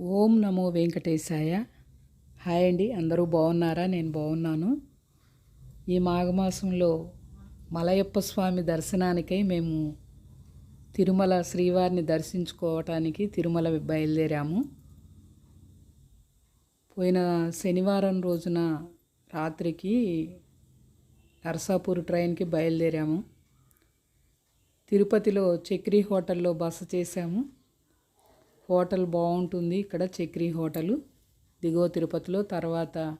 ఓం నమో వెంకటేశాయ. Hi అండి అందరూ బాగున్నారా? నేను బాగున్నాను. ఈ మాఘమాసంలో మలయప్ప స్వామి దర్శనానికై మేము తిరుమల శ్రీవారిని దర్శించుకోవటానికి తిరుమల బయలుదేరాము. పోయిన శనివారం రోజున రాత్రికి నర్సాపూర్ ట్రైన్కి బయలుదేరాము. తిరుపతిలో చక్రీ హోటల్లో బస చేశాము. హోటల్ బాగుంటుంది. ఇక్కడ చక్రీ హోటలు. దిగువ తిరుపతిలో తర్వాత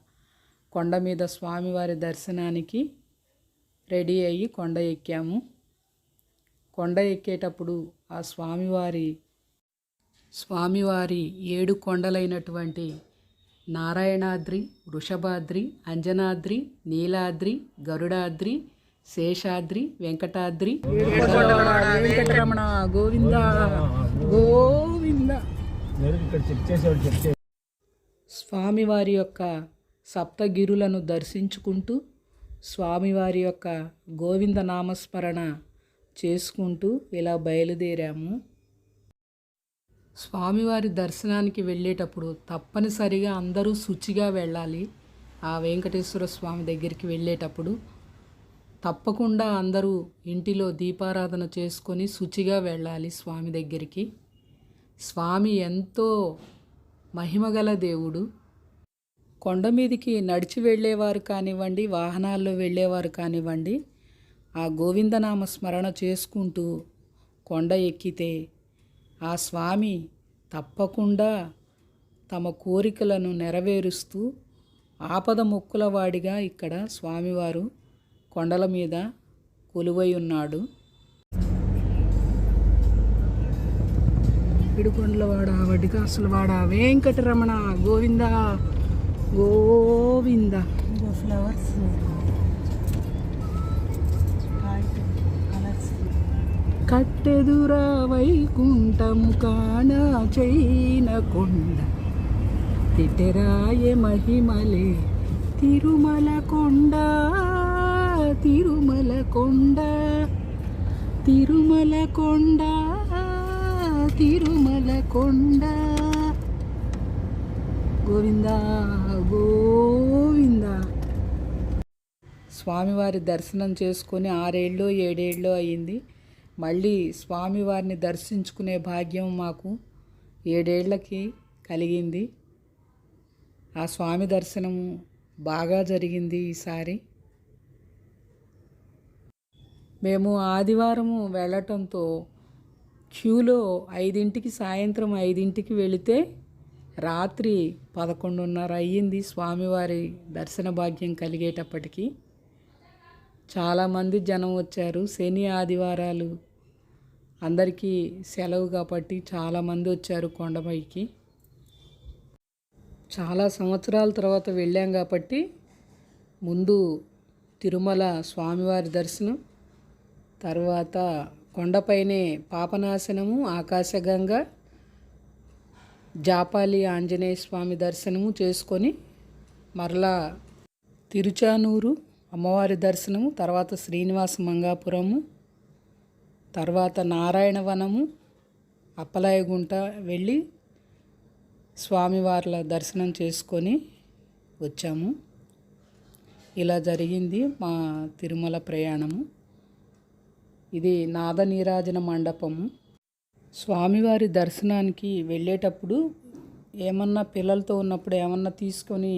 కొండ మీద స్వామివారి దర్శనానికి రెడీ అయ్యి కొండ ఎక్కాము. కొండ ఎక్కేటప్పుడు ఆ స్వామివారి స్వామివారి ఏడు కొండలైనటువంటి నారాయణాద్రి వృషభాద్రి అంజనాద్రి నీలాద్రి గరుడాద్రి శేషాద్రి వెంకటాద్రి. వెంకటరమణ గోవింద గోవింద స్వామివారి యొక్క సప్తగిరులను దర్శించుకుంటూ స్వామివారి యొక్క గోవింద నామస్మరణ చేసుకుంటూ ఇలా బయలుదేరాము. స్వామివారి దర్శనానికి వెళ్ళేటప్పుడు తప్పనిసరిగా అందరూ శుచిగా వెళ్ళాలి. ఆ వెంకటేశ్వర స్వామి దగ్గరికి వెళ్ళేటప్పుడు తప్పకుండా అందరూ ఇంటిలో దీపారాధన చేసుకొని శుచిగా వెళ్ళాలి స్వామి దగ్గరికి. స్వామి ఎంతో మహిమగల దేవుడు. కొండ మీదికి నడిచి వెళ్ళేవారు కానివ్వండి వాహనాల్లో వెళ్ళేవారు కానివ్వండి ఆ గోవిందనామ స్మరణ చేసుకుంటూ కొండ ఎక్కితే ఆ స్వామి తప్పకుండా తమ కోరికలను నెరవేరుస్తూ ఆపద మొక్కుల వాడిగా ఇక్కడ స్వామివారు కొండల మీద కొలువై ఉన్నాడు. పిడుకొండలవాడ వడ్డికాసులవాడ వెంకటరమణ గోవింద గోవింద. ఫ్లవర్స్. కట్టెదురా వైకుంఠము కాన చైన కొండ. తిట్టెరాయ మహిమలే తిరుమల కొండ తిరుమల కొండ తిరుమల కొండ. తిరుమల కొండ. గోవింద గోవింద. స్వామివారి దర్శనం చేసుకొని ఆరేళ్ళు ఏడేళ్ళు అయ్యింది. మళ్ళీ స్వామివారిని దర్శించుకునే భాగ్యం మాకు ఏడేళ్ళకి కలిగింది. ఆ స్వామి దర్శనము బాగా జరిగింది ఈసారి. మేము ఆదివారము వెళ్ళటంతో క్యూలో ఐదింటికి సాయంత్రం ఐదింటికి వెళితే రాత్రి పదకొండున్నర అయ్యింది స్వామివారి దర్శన భాగ్యం కలిగేటప్పటికి. చాలామంది జనం వచ్చారు. శని ఆదివారాలు. అందరికీ సెలవు కాబట్టి చాలామంది వచ్చారు కొండపైకి. చాలా సంవత్సరాల తర్వాత వెళ్ళాం కాబట్టి ముందు తిరుమల స్వామివారి దర్శనం తర్వాత కొండపైనే పాపనాశనము ఆకాశగంగ జాపాలి ఆంజనేయ స్వామి దర్శనము చేసుకొని మరలా తిరుచానూరు అమ్మవారి దర్శనము తర్వాత శ్రీనివాస మంగాపురము తర్వాత నారాయణవనము అప్పలాయగుంట వెళ్ళి స్వామివార్ల దర్శనం చేసుకొని వచ్చాము. ఇలా జరిగింది మా తిరుమల ప్రయాణము. ఇది నాద నీరాజన మండపము స్వామివారి దర్శనానికి వెళ్ళేటప్పుడు ఏమన్నా పిల్లలతో ఉన్నప్పుడు ఏమన్నా తీసుకొని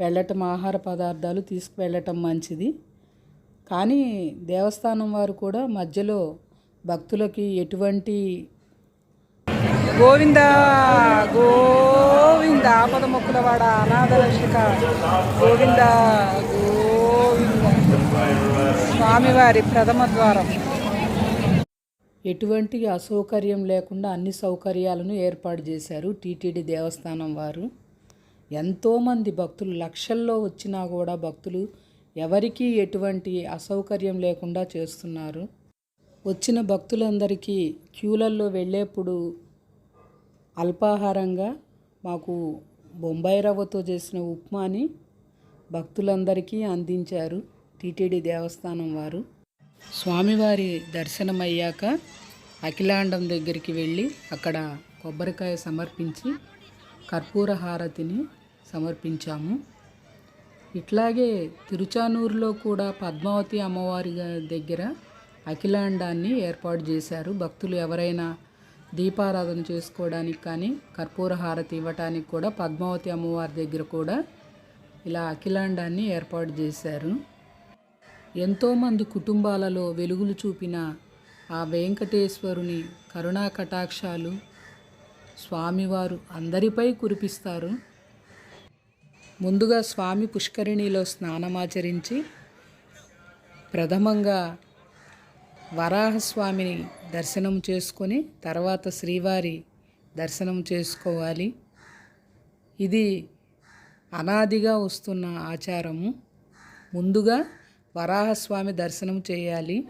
వెళ్ళటం ఆహార పదార్థాలు తీసుకువెళ్ళటం మంచిది. కానీ దేవస్థానం వారు కూడా మధ్యలో భక్తులకి ఎటువంటి గోవింద గోవింద ఆపద మొక్కులవాడ వాడ గోవింద గోవింద. స్వామివారి ప్రథమ ద్వారం. ఎటువంటి అసౌకర్యం లేకుండా అన్ని సౌకర్యాలను ఏర్పాటు చేశారు టీటీడీ దేవస్థానం వారు. ఎంతోమంది భక్తులు లక్షల్లో వచ్చినా కూడా భక్తులు ఎవరికీ ఎటువంటి అసౌకర్యం లేకుండా చేస్తున్నారు. వచ్చిన భక్తులందరికీ క్యూలల్లో వెళ్ళేప్పుడు అల్పాహారంగా మాకు బొంబాయి రవ్వతో చేసిన ఉప్మాని భక్తులందరికీ అందించారు టీటీడీ దేవస్థానం వారు. స్వామివారి దర్శనం అయ్యాక అఖిలాండం దగ్గరికి వెళ్ళి అక్కడ కొబ్బరికాయ సమర్పించి కర్పూర హారతిని సమర్పించాము. ఇట్లాగే తిరుచానూరులో కూడా పద్మావతి అమ్మవారి దగ్గర అఖిలాండాన్ని ఏర్పాటు చేశారు. భక్తులు ఎవరైనా దీపారాధన చేసుకోవడానికి కానీ కర్పూర హారతి ఇవ్వటానికి కూడా పద్మావతి అమ్మవారి దగ్గర కూడా ఇలా అఖిలాండాన్ని ఏర్పాటు చేశారు. ఎంతోమంది కుటుంబాలలో వెలుగులు చూపిన ఆ వెంకటేశ్వరుని కరుణా కటాక్షాలు స్వామివారు అందరిపై కురిపిస్తారు. ముందుగా స్వామి పుష్కరిణిలో స్నానమాచరించి ప్రథమంగా వరాహస్వామిని దర్శనం చేసుకొని తర్వాత శ్రీవారి దర్శనం చేసుకోవాలి. ఇది అనాదిగా వస్తున్న ఆచారము. ముందుగా వరాహస్వామి దర్శనం చేయాలి.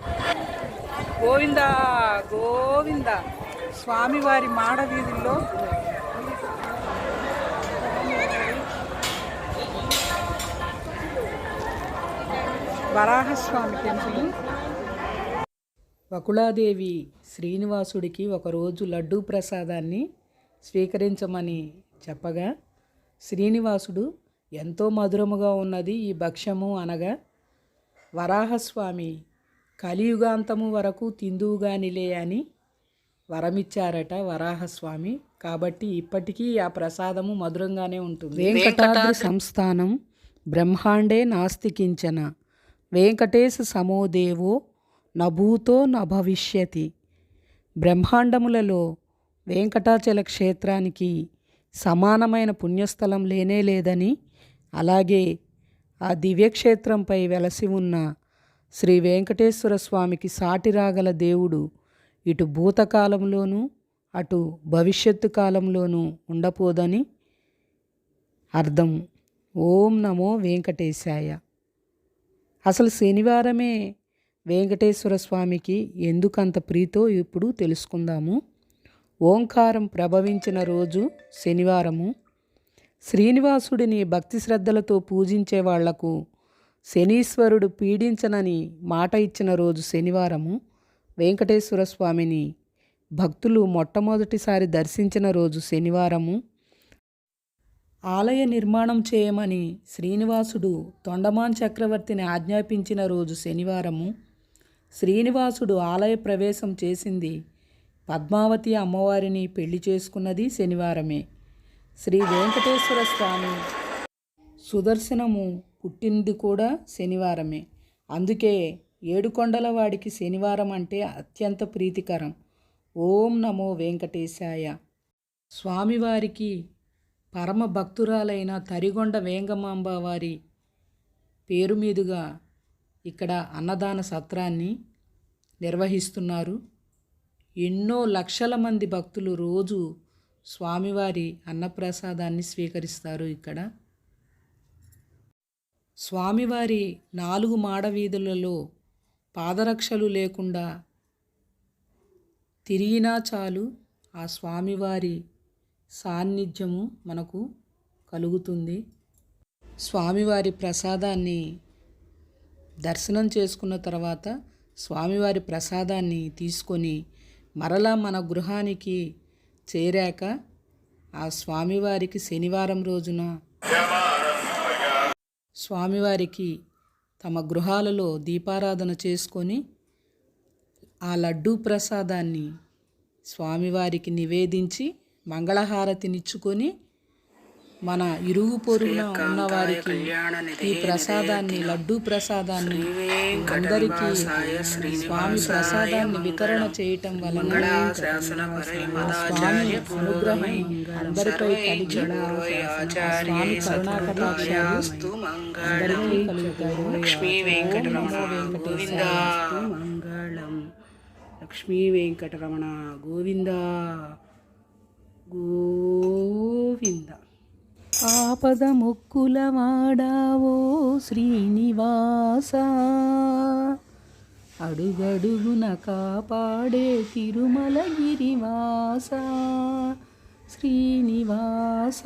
గోవింద గోవింద. స్వామివారి మాడ వీధుల్లో వరాహస్వామి టెంపుల్. వకుళాదేవి శ్రీనివాసుడికి ఒకరోజు లడ్డూ ప్రసాదాన్ని స్వీకరించమని చెప్పగా శ్రీనివాసుడు ఎంతో మధురముగా ఉన్నది ఈ భక్ష్యము అనగా వరాహస్వామి కలియుగాంతము వరకు తిందువుగానిలే అని వరమిచ్చారట వరాహస్వామి. కాబట్టి ఇప్పటికీ ఆ ప్రసాదము మధురంగానే ఉంటుంది. వెంకటాద్రి సంస్థానం బ్రహ్మాండే నాస్తి కించన వెంకటేశ సమోదేవో నభూతో న భవిష్యతి బ్రహ్మాండములలో వెంకటాచల క్షేత్రానికి సమానమైన పుణ్యస్థలం లేనే లేదని అలాగే ఆ దివ్యక్షేత్రంపై వెలసి ఉన్న శ్రీ వెంకటేశ్వర స్వామికి సాటి రాగల దేవుడు ఇటు భూతకాలంలోనూ అటు భవిష్యత్తు కాలంలోనూ ఉండపోదని అర్థం. ఓం నమో వెంకటేశాయ. అసలు శనివారమే వెంకటేశ్వర స్వామికి ఎందుకంత ప్రీతో ఇప్పుడు తెలుసుకుందాము. ఓంకారం ప్రభవించిన రోజు శనివారము. శ్రీనివాసుడిని భక్తి శ్రద్ధలతో పూజించే వాళ్ళకు శనీశ్వరుడు పీడించనని మాట ఇచ్చిన రోజు శనివారము వెంకటేశ్వర స్వామిని భక్తులు మొట్టమొదటిసారి దర్శించిన రోజు శనివారము. ఆలయ నిర్మాణం చేయమని శ్రీనివాసుడు తొండమాన్ చక్రవర్తిని ఆజ్ఞాపించిన రోజు శనివారము శ్రీనివాసుడు ఆలయ ప్రవేశం చేసింది పద్మావతి అమ్మవారిని పెళ్ళి చేసుకున్నది శనివారమే. శ్రీ వెంకటేశ్వర స్వామి సుదర్శనము పుట్టింది కూడా శనివారమే. అందుకే ఏడుకొండల వాడికి శనివారం అంటే అత్యంత ప్రీతికరం. ఓం నమో వెంకటేశాయ. స్వామివారికి పరమ భక్తురాలైన తరిగొండ వేంగమాంబ వారి పేరు మీదుగా ఇక్కడ అన్నదాన సత్రాన్ని నిర్వహిస్తున్నారు. ఎన్నో లక్షల మంది భక్తులు రోజు స్వామివారి అన్నప్రసాదాన్ని స్వీకరిస్తారు ఇక్కడ. స్వామివారి నాలుగు మాడ వీధులలో పాదరక్షలు లేకుండా తిరిగినా చాలు ఆ స్వామివారి సాన్నిధ్యము మనకు కలుగుతుంది. స్వామివారి ప్రసాదాన్ని దర్శనం చేసుకున్న తర్వాత స్వామివారి ప్రసాదాన్ని తీసుకొని మరలా మన గృహానికి చేరాక ఆ స్వామివారికి శనివారం రోజున స్వామివారికి తమ గృహాలలో దీపారాధన చేసుకొని ఆ లడ్డూ ప్రసాదాన్ని స్వామివారికి నివేదించి మంగళహారతినిచ్చుకొని మన ఇరుగు పొరుగున ఉన్న వారికి ఈ ప్రసాదాన్ని లడ్డూ ప్రసాదాన్ని అందరికీ స్వామి ప్రసాదాన్ని వితరణ చేయటం వలన స్వామి అనుగ్రహం అందరిపై కలిగి స్వామి కరుణా కటాక్షాలు అందరికీ లక్ష్మీ వెంకటరమణ మంగళం లక్ష్మీ వెంకటరమణ గోవింద. గోవింద. ఆపద మొక్కుల వాడావో శ్రీనివాస. అడుగడుగున కాపాడే తిరుమలగిరివాస. శ్రీనివాస.